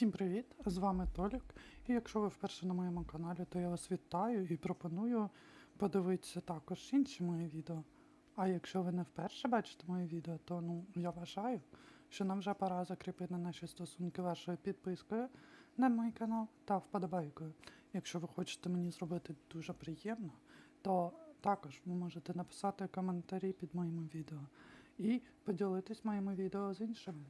Всім привіт! З вами Толік. І якщо ви вперше на моєму каналі, то я вас вітаю і пропоную подивитися також інші мої відео. А якщо ви не вперше бачите мої відео, то ну я вважаю, що нам вже пора закріпити наші стосунки вашою підпискою на мій канал та вподобайкою. Якщо ви хочете мені зробити дуже приємно, то також ви можете написати коментарі під моїми відео і поділитись моїми відео з іншими.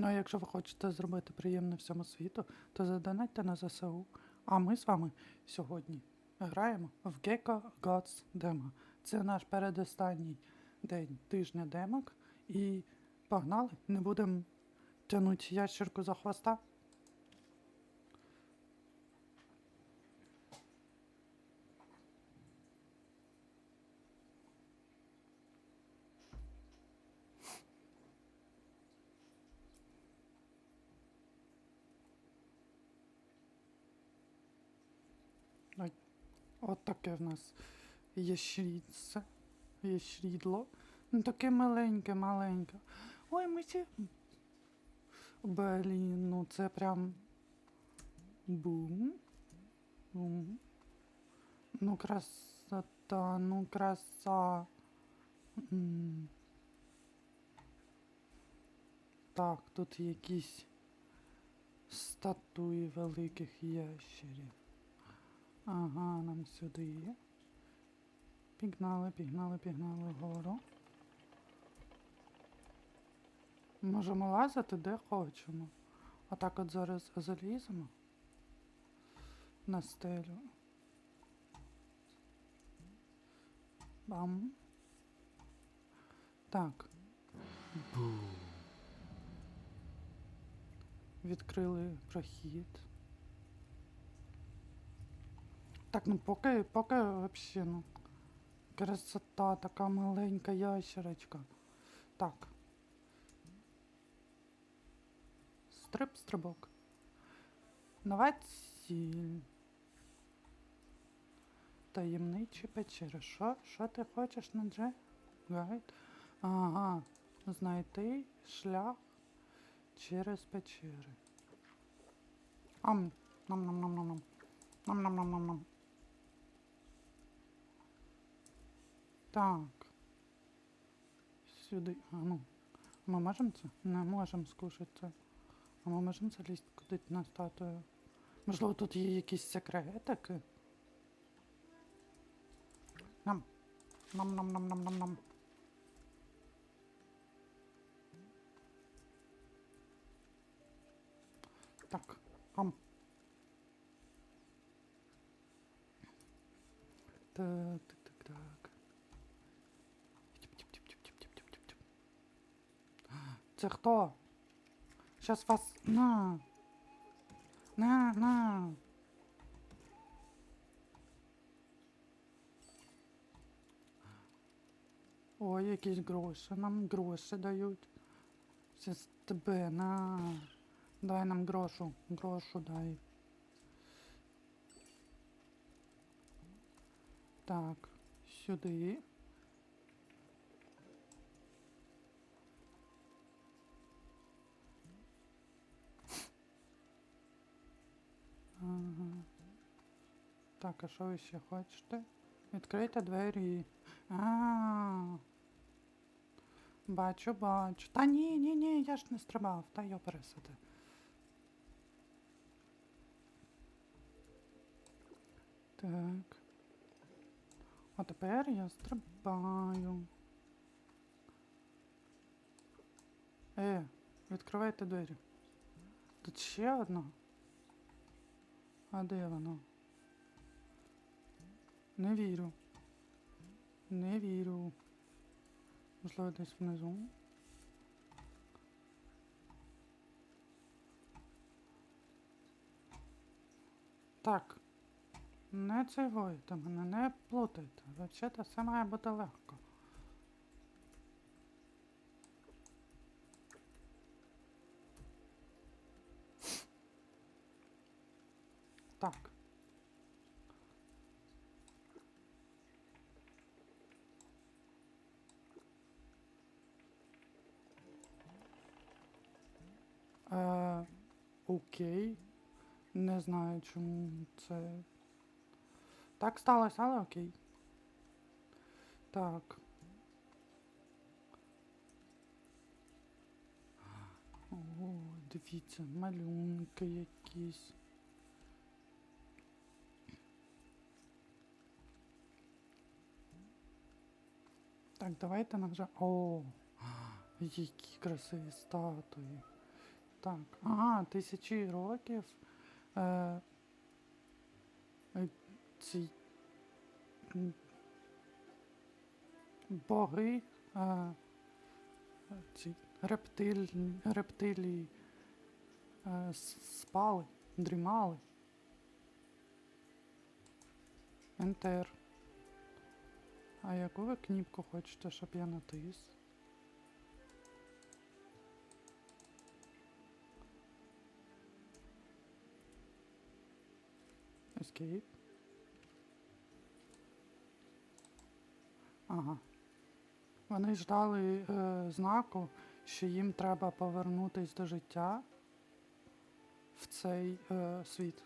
Ну а якщо ви хочете зробити приємне всьому світу, то задонатьте на ЗСУ. А ми з вами сьогодні граємо в Gecko Gods Demo. Це наш передостанній день тижня демок. І погнали, не будемо тянути ящерку за хвоста. Ой, от таке в нас ящрідце. Ящрідло. Ну таке маленьке, маленьке. Ой, ми ці. Блін, ну це прям. Бум. Бум. Ну, красота, ну краса. М. Так, тут якісь статуї великих ящерів. Ага, нам сюди. Пігнали, пігнали, пігнали вгору. Можемо лазити де хочемо. Отак от зараз заліземо на стелю. Бам. Так. Бу. Відкрили прохід. Так, ну поки, поки вообще, ну. Красота, така маленька ящерочка. Так. Стрип, стрибок. Нова ціль. Таємничі печери. Що? Що ти хочеш на дже? Гайд? Ага. Знайти шлях через печери. Ам. Нам-нам-нам-нам-нам. Нам-нам-нам-нам-нам. Так. Сюди. А ну. Ми можемо це? Не можемо скушати це. А ми можемо залізти кудись на статую. Можливо, тут є якісь секретики. Нам. Нам-нам-нам-нам-нам-нам. Так. Ам. Так. Це хто? Щас вас. На. На, на. Ой, якісь гроші. Нам гроші дають. Щас тебе, на. Дай нам грошу. Грошу дай. Так, сюди. Ага. Так, а що ви ще хочете? Відкрийте двері. А. Бачу, бачу. Та ні, ні, ні, я ж не стрибав, та його пересади. Так. А тепер я стрибаю. Е, відкривайте двері. Тут ще одна. А де воно? Не вірю. Не вірю. Можливо, десь внизу. Так. Не цигуйте мене, не плутайте. Взагалі все має бути легко. Окей. Не знаю, чому це. Так сталося, але окей. Так. О, дивіться, малюнки якісь. Так, давайте нам вже. О, які красиві статуї. Так, ага, тисячі років. Е, е, ці боги, е, ці рептиль, рептилії е, спали, дрімали. Ентер. А яку ви кніпку хочете, щоб я натис? Escape. Ага. Вони ждали е, знаку, що їм треба повернутись до життя в цей е, світ.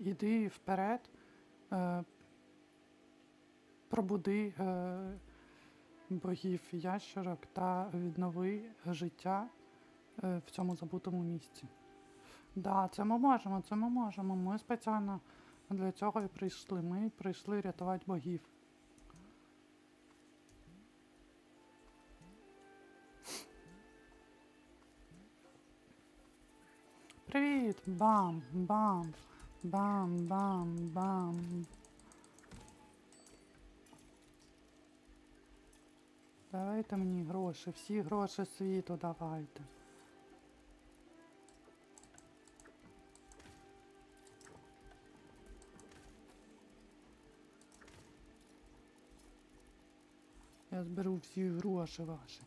Іди вперед, е, пробуди е, богів ящерок та віднови життя е, в цьому забутому місці. Да, це ми можемо, це ми можемо. Ми спеціально для цього і прийшли. Ми прийшли рятувати богів. Привіт! Бам! Бам! Бам! Бам! Бам! Давайте мені гроші, всі гроші світу давайте. Я зберу всі гроші ваші.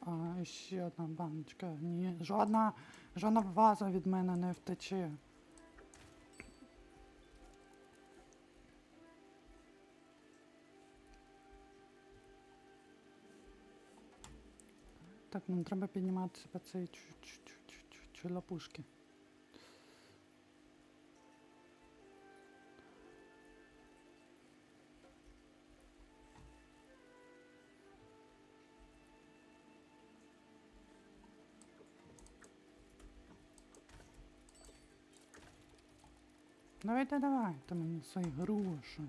А, ще одна баночка. Ні, жодна, жодна ваза від мене не втече. нам треба підніматися по цій чулапушки. Давайте, давайте мені свої гроші.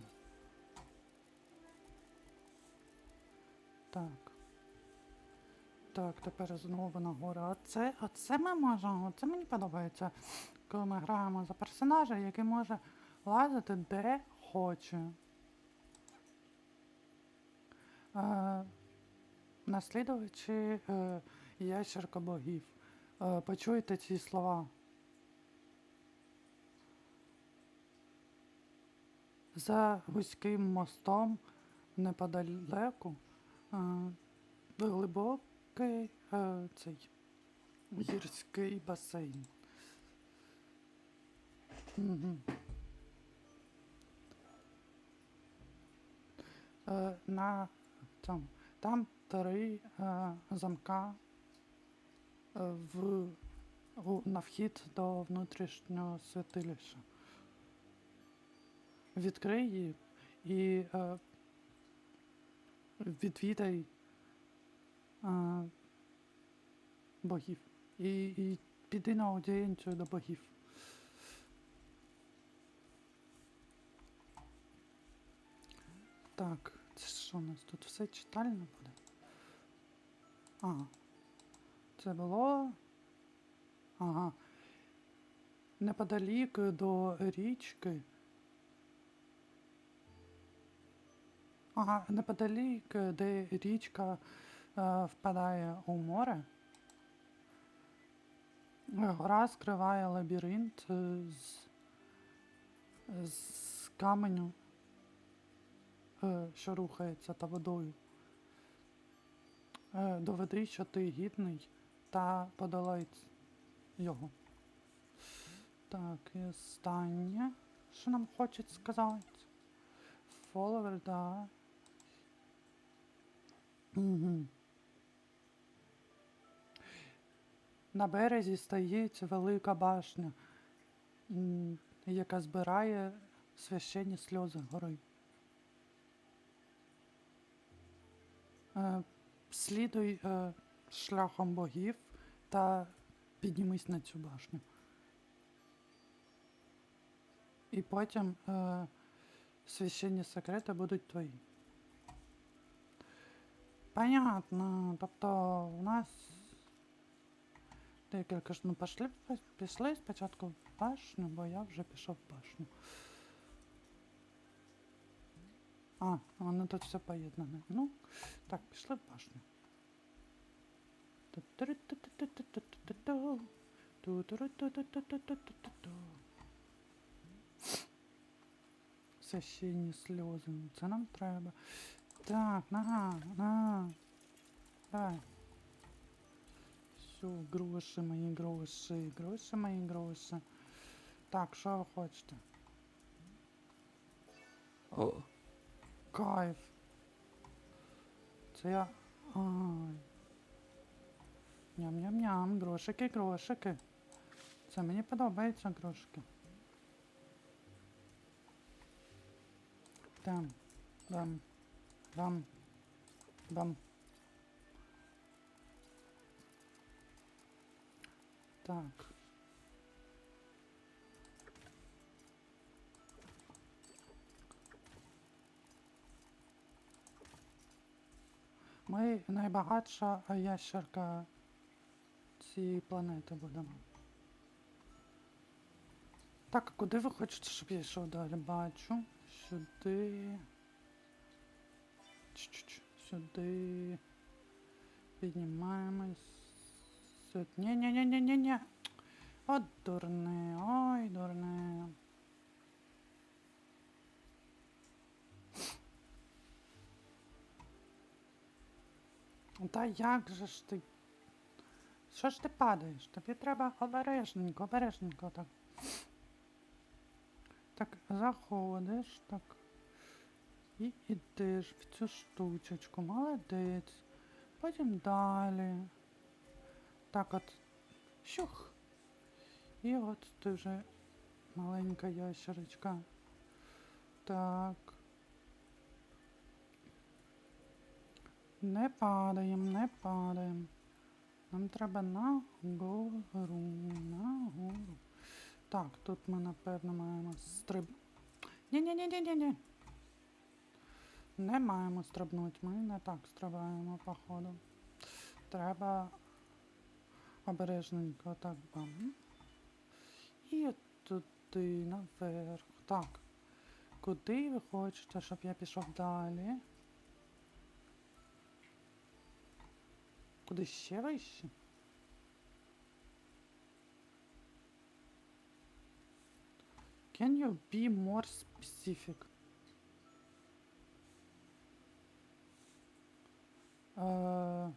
Так. Так, тепер знову нагору. Оце, оце ми можемо, оце мені подобається, коли ми граємо за персонажа, який може лазити де хоче. Е, наслідувачі е, ящерка богів. Е, почуйте ці слова. За вузьким мостом неподалеку е, глибокий е, цей гірський басейн. Е, на цьому. Там три е, замка е, в, у, на вхід до внутрішнього святилища. Відкрий і е, відвідай е, богів. І, і піди на аудієнцію до богів. Так, це що у нас тут все читально буде? Ага. Це було. Ага. Неподалік до річки. Ага, неподалік, де річка впадає у море. Гора скриває лабіринт е, з, з каменю, е, що рухається та водою. Е, доведи, що ти гідний та подолай його. Так, і останнє, що нам хочуть сказати. Follower, да. Угу. На березі стоїть велика башня, яка збирає священні сльози гори. Е, слідуй е, шляхом богів та піднімись на цю башню. І потім е, священні секрети будуть твої. Понятно. Тобто у нас декілька ж ну пішли, пішли спочатку в башню, бо я вже пішов в башню. А, воно тут все поєднане. Ну, так, пішли в башню. Священні сльози. ну Це нам треба. Так, на, на. Давай. Все, гроші мої гроші, гроші мої гроші. Так, що ви хочете? О, Кайф. Це я. Ай. Ням-ням-ням, грошики, грошики. Це мені подобаються грошики. Там. Бам. Бам. Бам. Так. Ми найбагатша ящерка цієї планети будемо. Так, а куди ви хочете, щоб я йшов далі? Бачу. Сюди. Чуть-чуть. Сюди. Піднімаємось. Сюди. Ні-ні-ні-ні-ні-ні. От дурне, ой, дурне. Та як же ж ти? Що ж ти падаєш? Тобі треба обережненько, обережненько так. Так, заходиш, так. І йдеш в цю штучечку. Молодець. Потім далі. Так от. Щух. І от ти вже маленька ящерочка. Так. Не падаємо, не падаємо. Нам треба нагору, нагору. Так, тут ми напевно маємо стриб. Ні-ні-ні-ні-ні. Не маємо стрибнути. Ми не так стрибаємо, походу. Треба обережненько так бам. І туди наверх. Так. Куди ви хочете, щоб я пішов далі? Куди ще вище? Can you be more specific? Uh,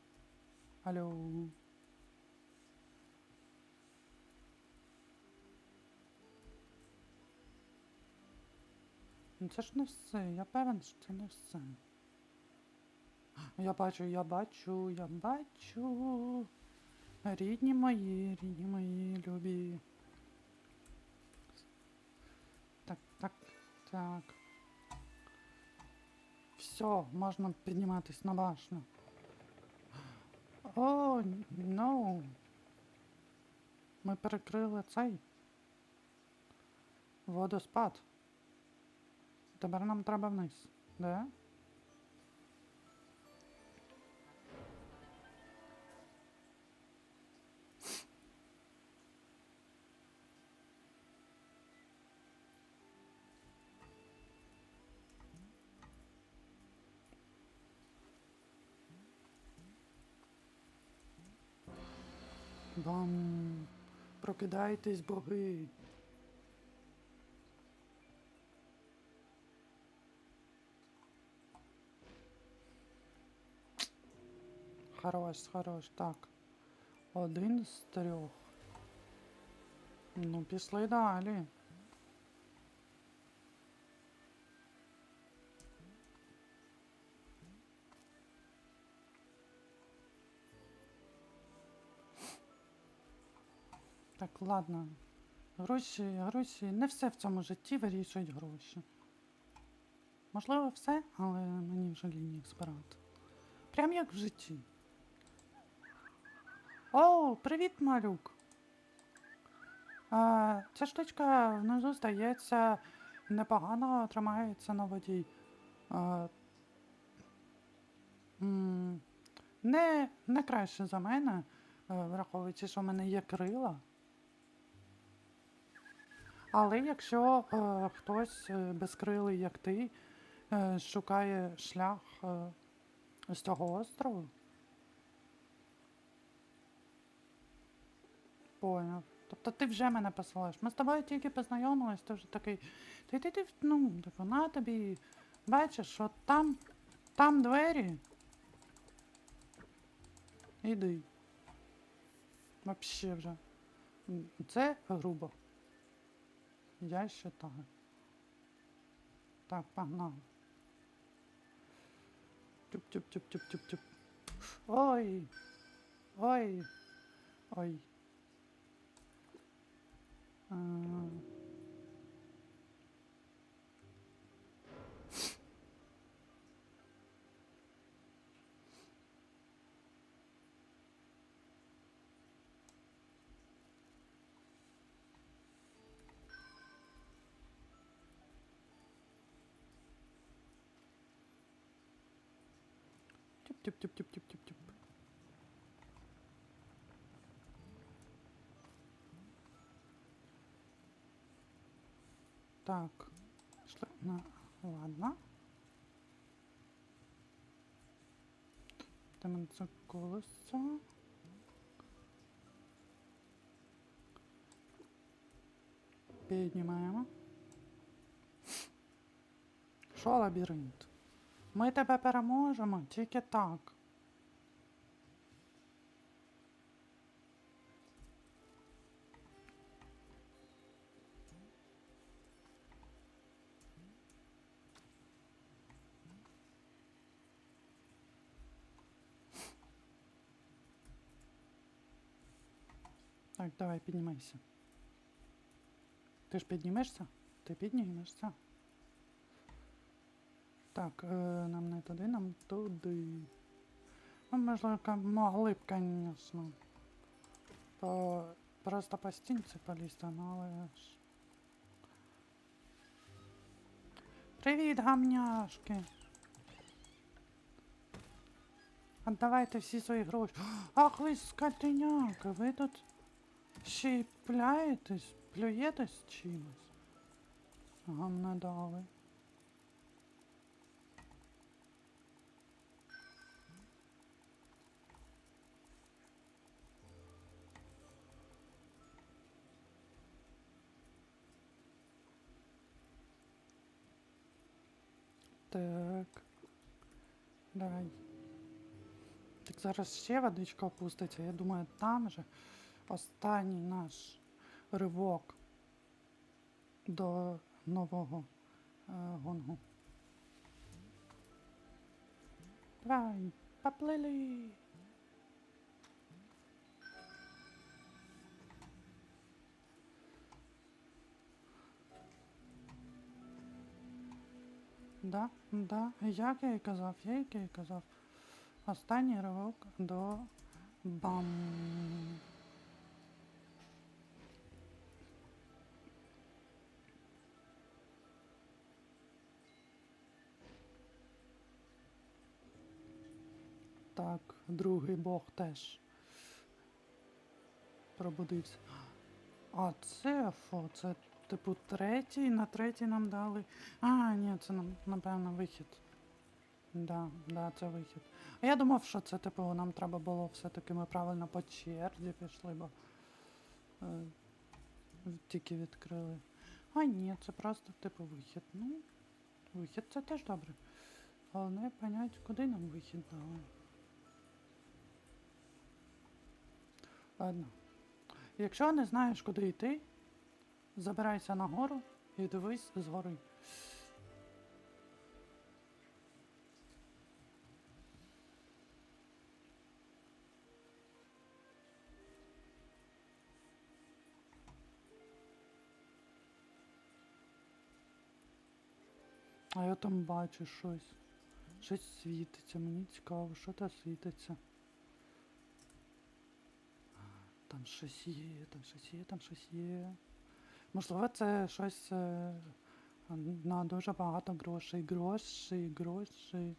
Ну це ж не все. Я певен, що це не все. Я бачу, я бачу, я бачу. Рідні мої, рідні мої, любі. Так, так, так. Все, можна підніматись на башню. О, ну. Ми перекрили цей водоспад. Тепер нам треба вниз. Да? Бам! Прокидайтесь, боги! Хорош, хорош, так. Один з трьох. Ну, пішли далі. Так, ладно. Гроші, гроші. Не все в цьому житті вирішують гроші. Можливо, все, але мені вже лінь їх збирати. Прям як в житті. О, привіт, малюк. А, ця штучка внизу здається непогано тримається на воді. А, не, не краще за мене, е, враховуючи, що в мене є крила. Але якщо е, хтось е, безкрилий, як ти, е, шукає шлях е, з цього острову. Поняв. Тобто ти вже мене посилаєш. Ми з тобою тільки познайомились, ти вже такий. Ти ти ти ну, так вона тобі. Бачиш, що там, там двері. Іди. Вообще вже. Це грубо. Я считаю. Так, погнали. Тюп-тюп-тюп-тюп-тюп-тюп. Ой. Ой. Ой. 아. 쭉, 쭉, 쭉, 쭉, 쭉, 쭉. Так. На... Ладно. Там це колесо. Піднімаємо. Що лабіринт? Ми тебе переможемо, тільки так. Так, давай, піднімайся. Ти ж піднімешся? Ти піднімешся. Так, е, нам не туди, нам туди. Ну, можливо, могли б, звісно. По... Просто по стінці полізти, але ж. Привіт, гамняшки! Отдавайте всі свої гроші. Ах ви скотиняка, ви тут ще пляєтесь, плюєтесь чимось. Гамнадали. Так. Давай. Так зараз ще водичка опуститься. Я думаю, там же останній наш ривок до нового е, гонгу. Давай, поплили. Да, да, як я і казав, як я і казав. Останній ривок до бам. Так, другий бог теж пробудився. А це фо, це типу третій, на третій нам дали. А, ні, це напевно, вихід. Да, да, це вихід. А я думав, що це типу нам треба було все-таки ми правильно по черзі пішли, бо е, тільки відкрили. А ні, це просто типу вихід. Ну, вихід це теж добре. Головне понять, куди нам вихід дали. Ладно. Якщо не знаєш, куди йти, Забирайся нагору і дивись згори. А я там бачу щось. Щось світиться, мені цікаво, що там світиться. Там щось є, там щось є, там щось є. Можливо, це щось е, на дуже багато грошей. Гроші, гроші.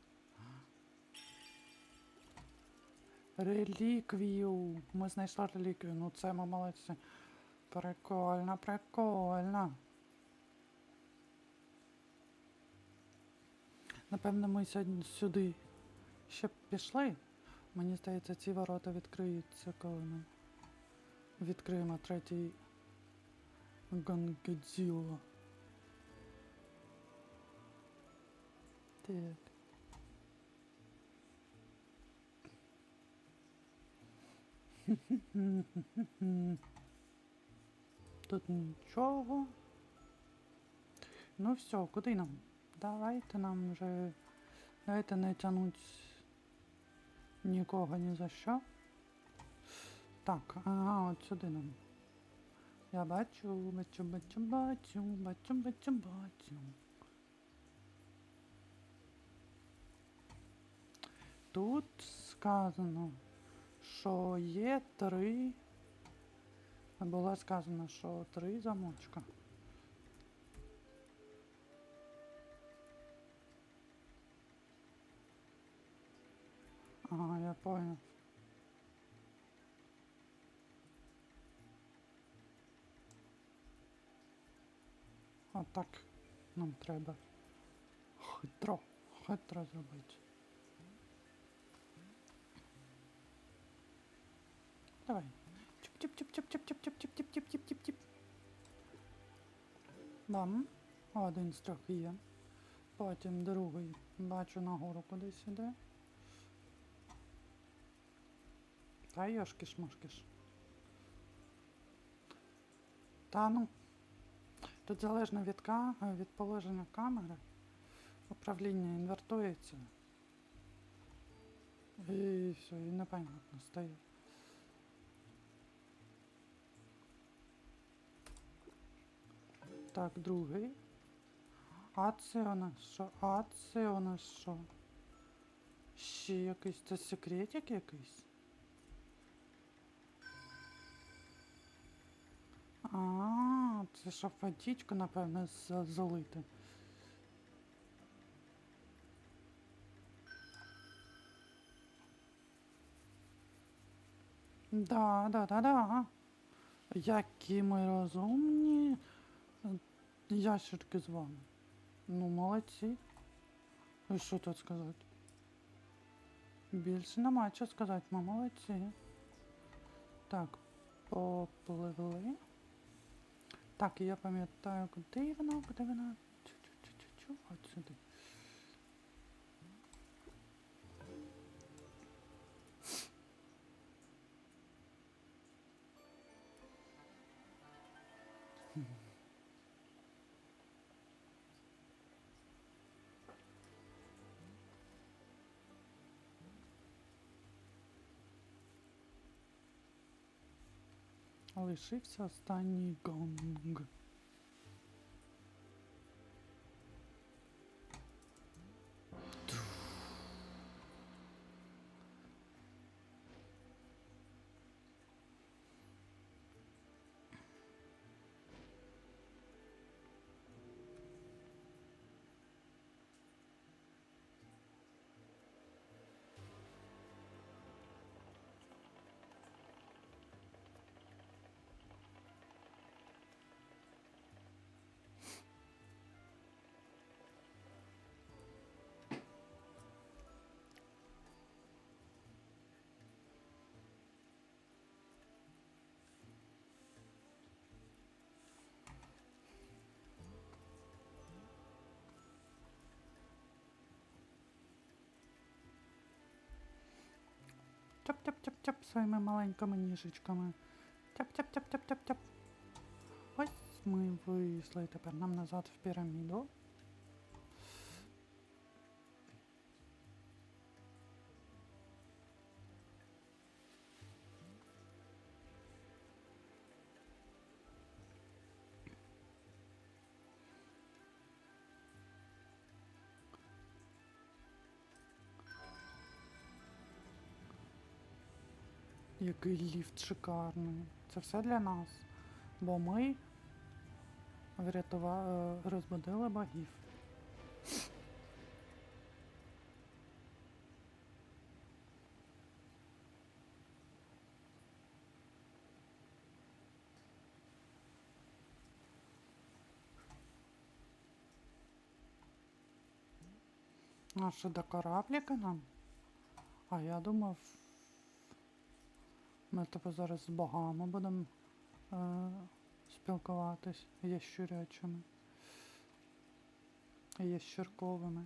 Реліквію. Ми знайшли реліквію. Ну це ми молодці. Прикольно, прикольно. Напевно, ми сьогодні сюди ще пішли. Мені здається, ці ворота відкриються, коли ми відкриємо третій Гангадзіла. Так. Тут нічого. Ну все, куди нам? Давайте нам вже. Давайте не тянуть нікого ні за що. Так, ага, от сюди нам. Я бачу, бачу, бачу, бачу, бачу, бачу, бачу. Тут сказано, що є три. Було сказано, що три замочка. Ага, я понял. Отак нам треба хитро, хитро зробити. Давай. Чіп-чіп-чіп-чіп-чіп-чіп-чіп-чіп-чіп-чіп-чіп. Бам. Один з трьох є. Потім другий. Бачу нагору кудись іде. Та йошкиш-мошкиш. Та ну. Тут залежно від, ка... від положення камери. Управління інвертується. І все, і непонятно стає. Так, другий. А це у нас що? А це у нас що? Ще якийсь це секретик якийсь? А, це щоб водичку, напевно, за- залити. Да, да, да, да. Які ми розумні. Ящерки з вами. Ну, молодці. Що тут сказати? Більше нема що сказати, ми молодці. Так, попливли. Так, я пам'ятаю, куди вона, куди вона. Чу-чу-чу-чу, от сюди. Лишився останній гонг. Тяп-тяп-тяп-тяп своїми маленькими ніжечками. Тяп-тяп-тяп-тяп-тяп-тяп. Ось Ми вийшли тепер нам назад в піраміду. Який ліфт шикарний. Це все для нас. Бо ми врятували, розбудили богів. А що до корабліка нам? А я думав, ми тобі зараз з богами будемо е, спілкуватись ящурячими. Ящурковими.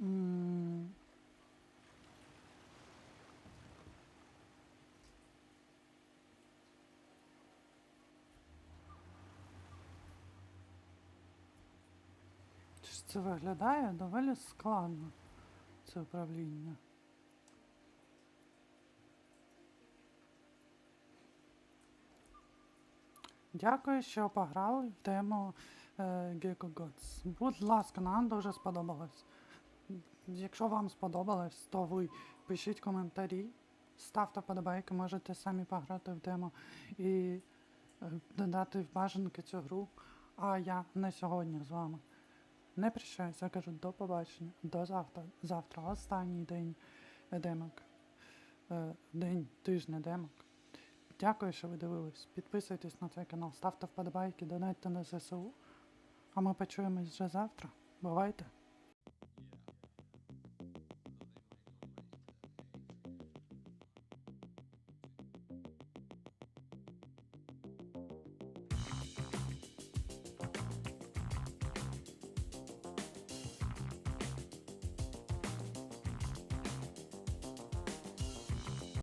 М, Ж Це виглядає доволі складно, це управління. Дякую, що пограли в тему е, Gecko. Будь ласка, нам дуже сподобалось. Якщо вам сподобалось, то ви пишіть коментарі, ставте подобайки, можете самі пограти в демо і е, додати в бажанки цю гру. А я на сьогодні з вами. Не прощаюся, кажу до побачення, до завтра. Завтра останній день демок. Е, День тижня демок. Дякую, що ви дивились. Підписуйтесь на цей канал, ставте вподобайки, донайте на ЗСУ. А ми почуємось вже завтра. Бувайте!